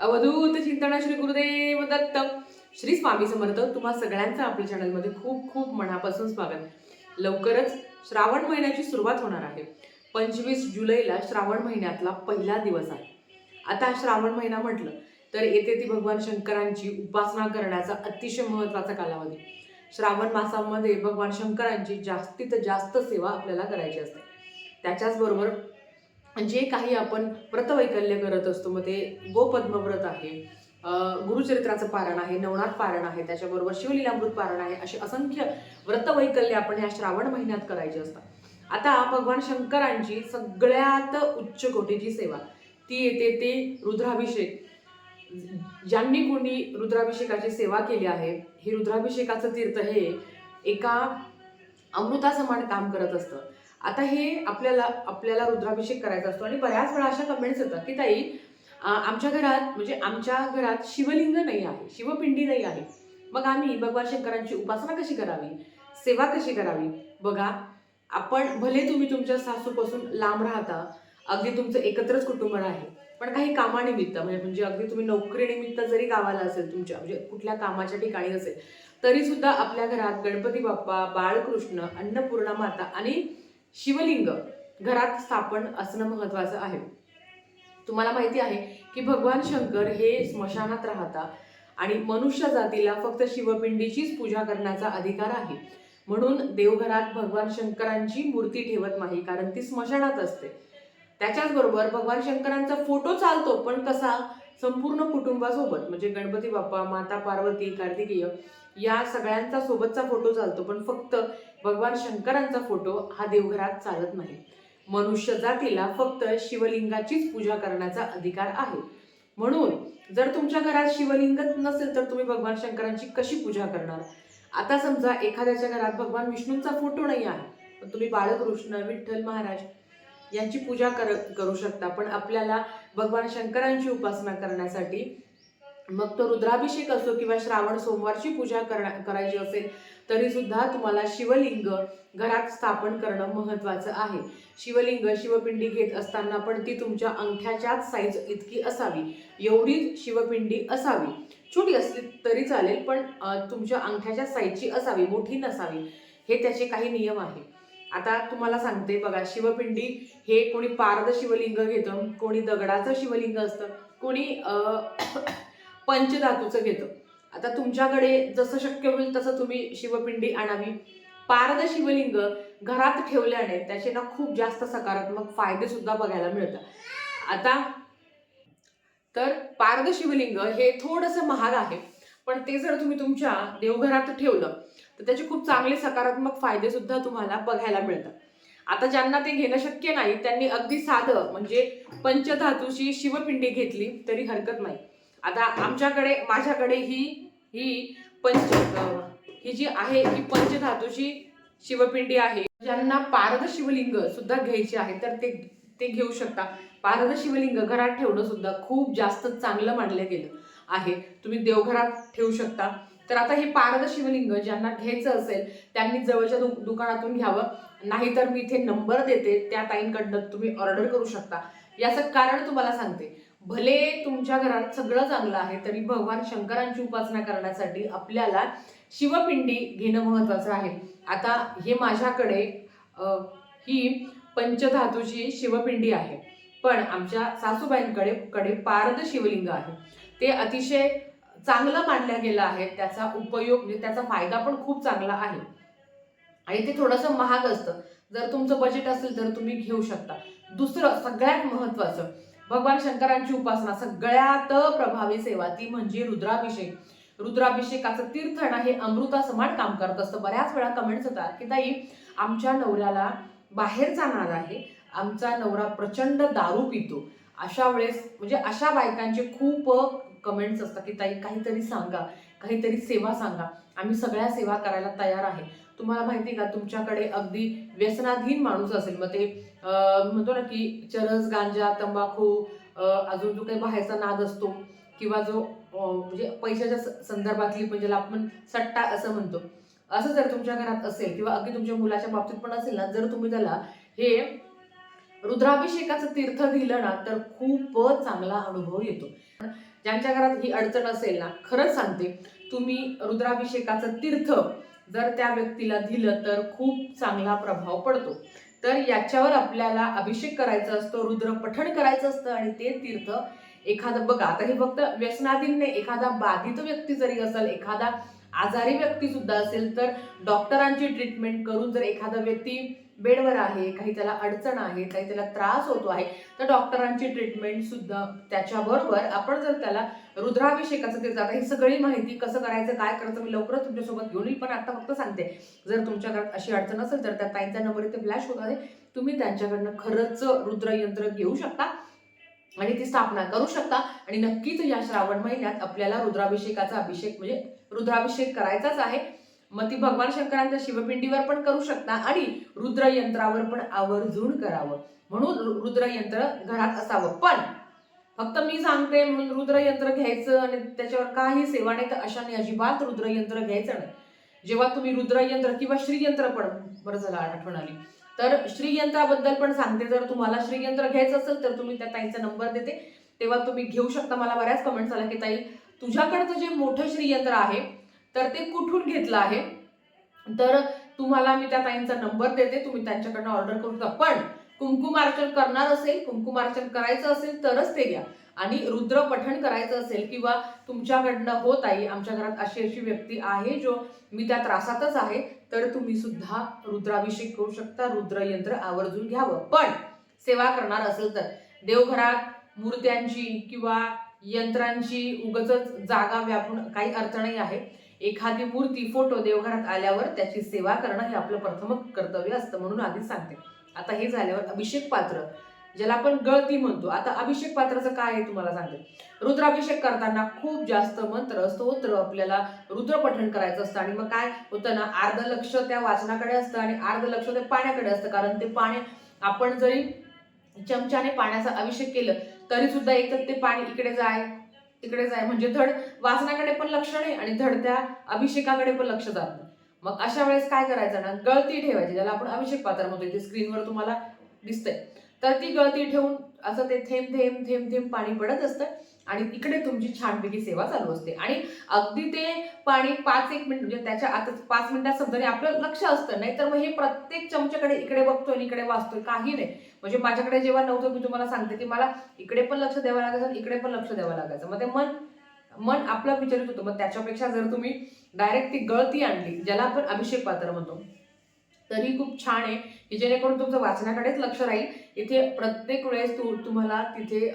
अवधूत चिंतन श्री गुरुदेव दत्त. श्री स्वामी समर्थ तुम्हा सगळ्यांचं आपल्या चॅनलमध्ये खूप खूप मनापासून स्वागत. लवकरच श्रावण महिन्याची सुरुवात होणार आहे. पंचवीस जुलैला श्रावण महिन्यातला पहिला दिवस आहे. आता श्रावण महिना म्हटलं तर येथे ती भगवान शंकरांची उपासना करण्याचा अतिशय महत्त्वाचा कालावधी. श्रावण मासामध्ये भगवान शंकरांची जास्तीत जास्त सेवा आपल्याला करायची असते. त्याच्याचबरोबर जे काही आपण व्रतवैकल्य करत असतो मग ते गोपद्मव्रत आहे गुरुचरित्राचं पारण आहे नवनाथ पारण आहे त्याच्याबरोबर शिवलीलामृत पारण आहे असे असंख्य व्रतवैकल्य आपण या श्रावण महिन्यात करायचे असतात. आता भगवान शंकरांची सगळ्यात उच्च कोटीची सेवा ती येते ते रुद्राभिषेक. ज्यांनी कोणी रुद्राभिषेकाची सेवा केली आहे हे रुद्राभिषेकाचं तीर्थ हे एका अमृतासमान काम करत असतं. आता हे आपल्याला आपल्याला रुद्राभिषेक करायचा असतो. आणि बऱ्याच वेळा अशा कमेंट्स येतात की ताई आमच्या घरात म्हणजे आमच्या घरात शिवलिंग नाही आहे शिवपिंडी नाही आहे. मग आम्ही भगवान शंकरांची उपासना कशी करावी? सेवा कशी करावी? बघा आपण भले तुम्ही तुमच्या सासूपासून लांब राहता अगदी तुमचं एकत्रच कुटुंब आहे. पण काही कामानिमित्त म्हणजे म्हणजे अगदी तुम्ही नोकरीनिमित्त जरी गावाला असेल तुमच्या म्हणजे कुठल्या कामाच्या ठिकाणी असेल तरी सुद्धा आपल्या घरात गणपती बाप्पा बाळकृष्ण अन्नपूर्णा माता आणि शिवलिंग घरात स्थापन असणं महत्वाचं आहे. तुम्हाला माहिती आहे की भगवान शंकर हे स्मशानात राहता आणि मनुष्य जातीला फक्त शिवपिंडीचीच पूजा करण्याचा अधिकार आहे. म्हणून देवघरात भगवान शंकरांची मूर्ती ठेवत नाही कारण ती स्मशानात असते. त्याच्याचबरोबर भगवान शंकरांचा फोटो चालतो पण कसा? संपूर्ण कुटुंबासोबत म्हणजे गणपती बाप्पा माता पार्वती कार्तिकेय या सगळ्यांचा सोबतचा फोटो चालतो पण फक्त भगवान शंकरांचा फोटो हा देवघरात चालत नाही. मनुष्य जातीला फक्त शिवलिंगाचीच पूजा करण्याचा अधिकार आहे. म्हणून जर तुमच्या घरात शिवलिंगच नसेल तर तुम्ही भगवान शंकरांची कशी पूजा करणार? आता समजा एखाद्याच्या घरात भगवान विष्णूंचा फोटो नाही आहे पण तुम्ही बाळकृष्ण विठ्ठल महाराज यांची पूजा कर करू शकता. पण आपल्याला भगवान शंकरांची उपासना करण्यासाठी मग तो रुद्राभिषेक असो किंवा श्रावण सोमवारची पूजा करणा करायची असेल तरी सुद्धा तुम्हाला शिवलिंग घरात स्थापन करणं महत्वाचं आहे. शिवलिंग शिवपिंडी घेत असताना पण ती तुमच्या अंगठ्याच्याच साईज इतकी असावी. एवढी शिवपिंडी असावी. छोटी असली तरी चालेल पण तुमच्या अंगठ्याच्या साईजची असावी मोठी नसावी. हे त्याचे काही नियम आहे. आता तुम्हाला सांगते बघा शिवपिंडी हे कोणी पारद शिवलिंग घेतं कोणी दगडाचं शिवलिंग असतं कोणी अं, पंचधातूचं घेतं. आता तुमच्याकडे जसं शक्य होईल तसं तुम्ही शिवपिंडी आणावी. पारद शिवलिंग घरात ठेवल्याने त्याचे ना खूप जास्त सकारात्मक फायदे सुद्धा बघायला मिळतात. आता तर पारद शिवलिंग हे थोडंसं महाग आहे पण ते जर तुम्ही तुमच्या देवघरात ठेवलं तर त्याचे खूप चांगले सकारात्मक फायदे सुद्धा तुम्हाला बघायला मिळतात. आता ज्यांना ते घेणं शक्य नाही त्यांनी अगदी साधं म्हणजे पंचधातूची शिवपिंडी घेतली तरी हरकत नाही. आता आमच्याकडे माझ्याकडे ही ही पंच ही जी आहे ही पंचधातूची शिवपिंडी आहे. ज्यांना पारद शिवलिंग सुद्धा घ्यायचे आहे तर ते ते घेऊ शकता. पारद शिवलिंग घरात ठेवणं सुद्धा खूप जास्त चांगलं मानलं गेलं आहे. तुम्ही देवघरात ठेवू शकता. तर आता हे पारद शिवलिंग ज्यांना घ्यायचं असेल त्यांनी जवळच्या दु- दुकानातून घ्यावं. नाहीतर मी इथे नंबर देते त्या ताईंकडनं तुम्ही ऑर्डर करू शकता. याचं कारण तुम्हाला सांगते. भले तुमच्या घरात सगळं चांगलं आहे तरी भगवान शंकरांची उपासना करण्यासाठी आपल्याला शिवपिंडी घेणं महत्वाचं आहे. आता हे माझ्याकडे ही पंचधातूची शिवपिंडी आहे. पण आमच्या सासूबाईंकडे कडे पारद शिवलिंग आहे. ते अतिशय चांगलं मानल्या गेलं आहे त्याचा उपयोग म्हणजे त्याचा फायदा पण खूप चांगला आहे. आणि ते थोडंसं महाग असतं. जर तुमचं बजेट असेल तर तुम्ही घेऊ शकता. दुसरं सगळ्यात महत्वाचं भगवान शंकरांची उपासना सगळ्यात प्रभावी सेवा ती म्हणजे रुद्राभिषेक. रुद्राभिषेकाचं तीर्थण हे अमृता समान काम करत असतं. बऱ्याच वेळा कमेंट्स होतात की ताई आमच्या नवऱ्याला बाहेर जाणार आहे. आमचा नवरा प्रचंड दारू पितो. अशा वेळेस म्हणजे अशा बायकांचे खूप कमेंट्स असतात की ताई काहीतरी सांगा काहीतरी सेवा सांगा. आम्ही सगळ्या सेवा करायला तयार आहे. तुम्हाला माहिती का तुमच्याकडे अगदी व्यसनाधीन माणूस असेल मग ते म्हणतो ना की चरस गांजा तंबाखू अजून जो काही बाहेरचा नाद असतो किंवा जो म्हणजे पैशाच्या संदर्भातली म्हणजे आपण सट्टा असं म्हणतो. असं जर तुमच्या घरात असेल किंवा अगदी तुमच्या मुलाच्या बाबतीत पण असेल ना जर तुम्ही त्याला हे रुद्राभिषेकाचं तीर्थ दिलं ना तर खूपच चांगला अनुभव येतो. ज्यांच्या घरात ही अडचण असेल ना खरंच सांगते तुम्ही रुद्राभिषेकाचं तीर्थ जर त्या व्यक्तीला दिलं तर खूप चांगला प्रभाव पडतो. तर याच्यावर आपल्याला अभिषेक करायचा असतो रुद्र पठण करायचं असतं आणि ते तीर्थ एखादं बघा आता हे फक्त व्यसनाधीन नाही एखादा बाधित व्यक्ती जरी असेल एखादा आजारी व्यक्ती सुद्धा असेल तर डॉक्टरांची ट्रीटमेंट करून जर एखादा व्यक्ती बेडवर आहे काही त्याला अडचण आहे काही त्याला त्रास होतो आहे तर डॉक्टरांची ट्रीटमेंट सुद्धा त्याच्याबरोबर आपण जर त्याला रुद्राभिषेकाचं ते आता ही सगळी माहिती कसं करायचं काय करायचं मी लवकरच तुमच्यासोबत घेऊन येईल पण आता फक्त सांगते. जर तुमच्या घरात अशी अडचण असेल तर त्या ताईंचा नंबर इथे फ्लॅश होत आहे. तुम्ही त्यांच्याकडनं खरंच रुद्रयंत्र घेऊ शकता. आणि ती स्थापना करू शकता. आणि नक्कीच या श्रावण महिन्यात आपल्याला रुद्राभिषेकाचा अभिषेक म्हणजे रुद्राभिषेक करायचाच आहे. मग ती भगवान शंकरांच्या शिवपिंडीवर पण करू शकता आणि रुद्रयंत्रावर पण आवर्जून करावं. म्हणून रुद्रयंत्र घरात असावं. पण फक्त मी सांगते म्हणून रुद्रयंत्र घ्यायचं आणि त्याच्यावर काही सेवा नाही तर अशाने अजिबात रुद्रयंत्र घ्यायचं नाही. जेव्हा तुम्ही रुद्रयंत्र किंवा श्रीयंत्र पण बरं झालं आठवण आली. तर श्रीयंत्राबद्दल पण सांगते. जर तुम्हाला श्रीयंत्र घ्यायचं असेल तर तुम्ही त्या ताईंचा नंबर देते. तेव्हा तुम्ही घेऊ शकता. मला बऱ्याच कमेंट्स आल्या की ताई तुझ्याकडचं जे मोठं श्रीयंत्र आहे तर ते कुठून घेतलं आहे? तर तुम्हाला मी त्या ताईंचा नंबर देते. तुम्ही त्यांच्याकडनं ऑर्डर करू शकता. पण कुंकुमार्चन करणार असेल कुंकुमार्चन करायचं असेल तरच ते घ्या. आणि रुद्र पठण करायचं असेल किंवा तुमच्याकडनं होत आहे आमच्या घरात अशी अशी व्यक्ती आहे जो मी त्या त्रासातच आहे. तर तुम्ही सुद्धा रुद्राभिषेक करू शकता. रुद्रयंत्र आवर्जून घ्यावं. पण सेवा करणार असेल तर देवघरात मूर्त्यांची किंवा यंत्रांची उगच जागा व्यापून काही अर्थ नाही आहे. एखादी मूर्ती फोटो देवघरात आल्यावर त्याची सेवा करणं हे आपलं प्रथम कर्तव्य असतं म्हणून आधीच सांगते. आता हे झाल्यावर अभिषेक पात्र ज्याला आपण गळती म्हणतो. आता अभिषेक पात्राचं काय आहे तुम्हाला सांगते. रुद्राभिषेक करताना खूप जास्त मंत्र स्तोत्र आपल्याला रुद्रपठण करायचं असतं. आणि मग काय होतं ना अर्ध लक्ष त्या वाचनाकडे असतं आणि अर्ध लक्ष ते पाण्याकडे असतं. कारण ते पाणी आपण जरी चमच्याने पाण्याचा अभिषेक केलं तरी सुद्धा एक तर ते पाणी इकडे जाय तिकडे जाय. म्हणजे धड वाचनाकडे पण लक्ष नाही आणि धड त्या अभिषेकाकडे पण लक्ष जात नाही. मग अशा वेळेस काय करायचं ना गळती ठेवायची. ज्याला आपण अभिषेक पात्र म्हणतो इथे स्क्रीनवर तुम्हाला दिसतंय. तर ती गळती ठेवून असं ते थेंब थेंब थेंब थेंब पाणी पडत असतं. आणि इकडे तुमची छानपैकी सेवा चालू असते. आणि अगदी ते पाणी पाच एक मिनिट म्हणजे त्याच्या आता पाच मिनिटात सध्या आपलं लक्ष असतं नाही तर मग हे प्रत्येक चमच्याकडे इकडे बघतोय आणि इकडे वाचतोय काही नाही. म्हणजे माझ्याकडे जेव्हा नव्हतं मी तुम्हाला सांगते की मला इकडे पण लक्ष द्यावं लागायचं इकडे पण लक्ष द्यावं लागायचं. मग ते मन मन आपलं विचारित होतं. मग त्याच्यापेक्षा जर तुम्ही डायरेक्ट ती गळती आणली ज्याला आपण अभिषेक पात्र म्हणतो तरी खूप छान आहे की जेणेकरून तुमचं वाचनाकडेच लक्ष राहील. इथे प्रत्येक वेळेस तू तुम्हाला तिथे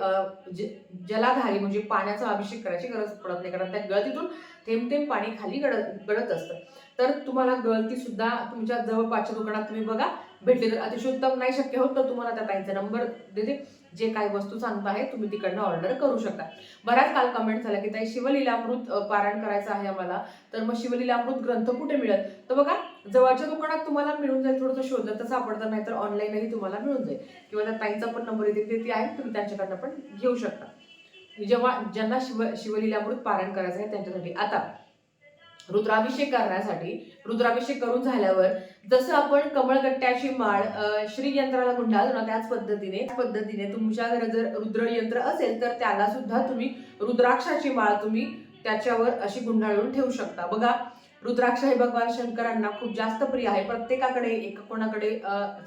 जे- जलाधारी म्हणजे पाण्याचा अभिषेक करायची गरज पडत नाही कारण त्या गळतीतून थेंब थेंब पाणी खाली गडत गळत असतं. तर तुम्हाला गळती सुद्धा तुमच्या जवळपासच्या दुकानात तुम्ही बघा भेटली तर अतिशय उत्तम नाही शक्य होत तर तुम्हाला त्या ताईंचा नंबर देते. जे काही वस्तू सांगता आहे तुम्ही तिकडनं ऑर्डर करू शकता. बऱ्याच काल कमेंट झाल्या की ताई शिवलीलामृत पारायण करायचं आहे आम्हाला. तर मग शिवलीलामृत ग्रंथ कुठे मिळेल? तर बघा जवळच्या दुकानात तुम्हाला मिळून जाईल थोडंसं शोधलं तर सापडतं नाही तर ऑनलाईनही तुम्हाला मिळून जाईल. किंवा त्या ताईंचा पण नंबर येते ते आहे तुम्ही त्यांच्याकडनं पण घेऊ शकता. जेव्हा ज्यांना शिव शिवलीलामृत पारायण करायचं आहे त्यांच्यासाठी. आता रुद्राभिषेक करण्यासाठी रुद्राभिषेक करून झाल्यावर जसं आपण कमळगट्ट्याची माळ श्री यंत्राला गुंडाळतो ना त्याच पद्धतीने त्याच पद्धतीने तुमच्या घरात जर रुद्रयंत्र असेल तर त्याला सुद्धा तुम्ही रुद्राक्षाची माळ तुम्ही त्याच्यावर अशी गुंडाळून ठेवू शकता. बघा रुद्राक्ष हे भगवान शंकरांना खूप जास्त प्रिय आहे. प्रत्येकाकडे एक कोणाकडे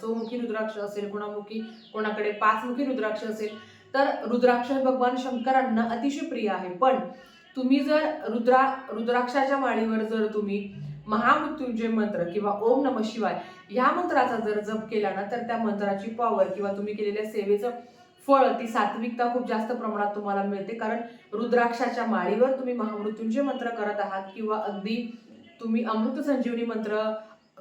चौमुखी रुद्राक्ष असेल कोणामुखी कोणाकडे पाचमुखी रुद्राक्ष असेल तर रुद्राक्ष हे भगवान शंकरांना अतिशय प्रिय आहे. पण तुम्ही जर रुद्रा रुद्राक्षाच्या माळीवर जर तुम्ही महामृत्युंजय मंत्र किंवा ओम नम शिवाय ह्या मंत्राचा जर जप केला ना तर त्या मंत्राची पॉवर किंवा तुम्ही केलेल्या सेवेचं फळ ती सात्विकता खूप जास्त प्रमाणात तुम्हाला मिळते. कारण रुद्राक्षाच्या माळीवर तुम्ही महामृत्युंजय मंत्र करत आहात किंवा अगदी तुम्ही अमृत संजीवनी मंत्र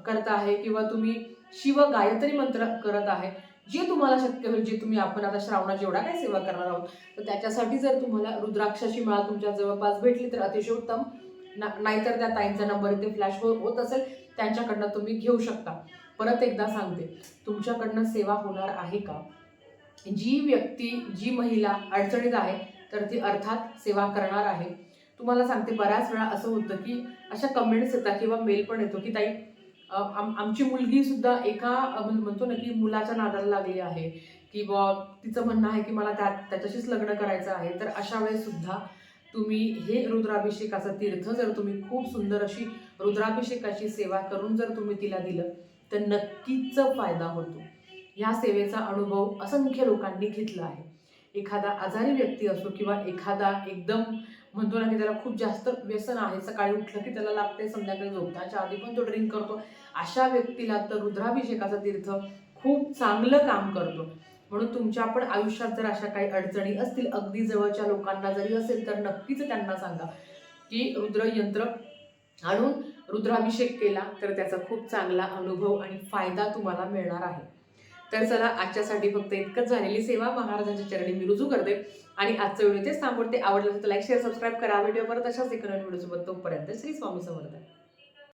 करत आहे किंवा तुम्ही शिव गायत्री मंत्र करत आहे जे तुम्हाला शक्य होईल जे तुम्ही आपण आता श्रावणाची एवढा काय सेवा करणार आहोत तर त्याच्यासाठी जर तुम्हाला रुद्राक्षाची माळा तुमच्या जवळपास भेटली तर अतिशय उत्तम. ना नाहीतर त्या ताईंचा नंबर इथे फ्लॅश हो-, होत असेल त्यांच्याकडनं तुम्ही घेऊ शकता. परत एकदा सांगते तुमच्याकडनं सेवा होणार आहे का? जी व्यक्ती जी महिला अडचणीत आहे तर ती अर्थात सेवा करणार आहे. तुम्हाला सांगते बऱ्याच वेळा असं होतं की अशा कमेंट्स येतात किंवा मेल पण येतो की ताई आम आमची मुलगी सुद्धा एका म्हणतो ना की मुलाच्या नादाला लागली आहे. की बॉ तिचं म्हणणं आहे की मला त्या त्याच्याशीच लग्न करायचं आहे. तर अशा वेळेस सुद्धा तुम्ही हे रुद्राभिषेकाचं तीर्थ जर तुम्ही खूप सुंदर अशी रुद्राभिषेकाची सेवा करून जर तुम्ही तिला दिलं तर नक्कीच फायदा होतो. ह्या सेवेचा अनुभव असंख्य लोकांनी घेतला आहे. एखादा आजारी व्यक्ती असो किंवा एखादा एकदम म्हणतो ना की त्याला खूप जास्त व्यसन आहे. सकाळी उठलं की त्याला लागते संध्याकाळी झोपण्याच्या आधी पण तो ड्रिंक करतो. अशा व्यक्तीला तर रुद्राभिषेकाचा तीर्थ खूप चांगलं काम करतो. म्हणून तुमच्या पण आयुष्यात जर अशा काही अडचणी असतील अगदी जवळच्या लोकांना जरी असेल तर नक्कीच त्यांना सांगा की रुद्र यंत्र आणून रुद्राभिषेक केला तर त्याचा खूप चांगला अनुभव आणि फायदा तुम्हाला मिळणार आहे. तर चला आजच्यासाठी फक्त इतकंच झालेली सेवा. महाराजांच्या चरणी मी रुजू करते. आणि आजचं व्हिडिओ तेच थांबवते. आवडलं तर लाईक शेअर सबस्क्राईब करा. व्हिडिओ परत अशाच एका नवीन व्हिडिओसोबत तोपर्यंत श्री स्वामी समर्थ.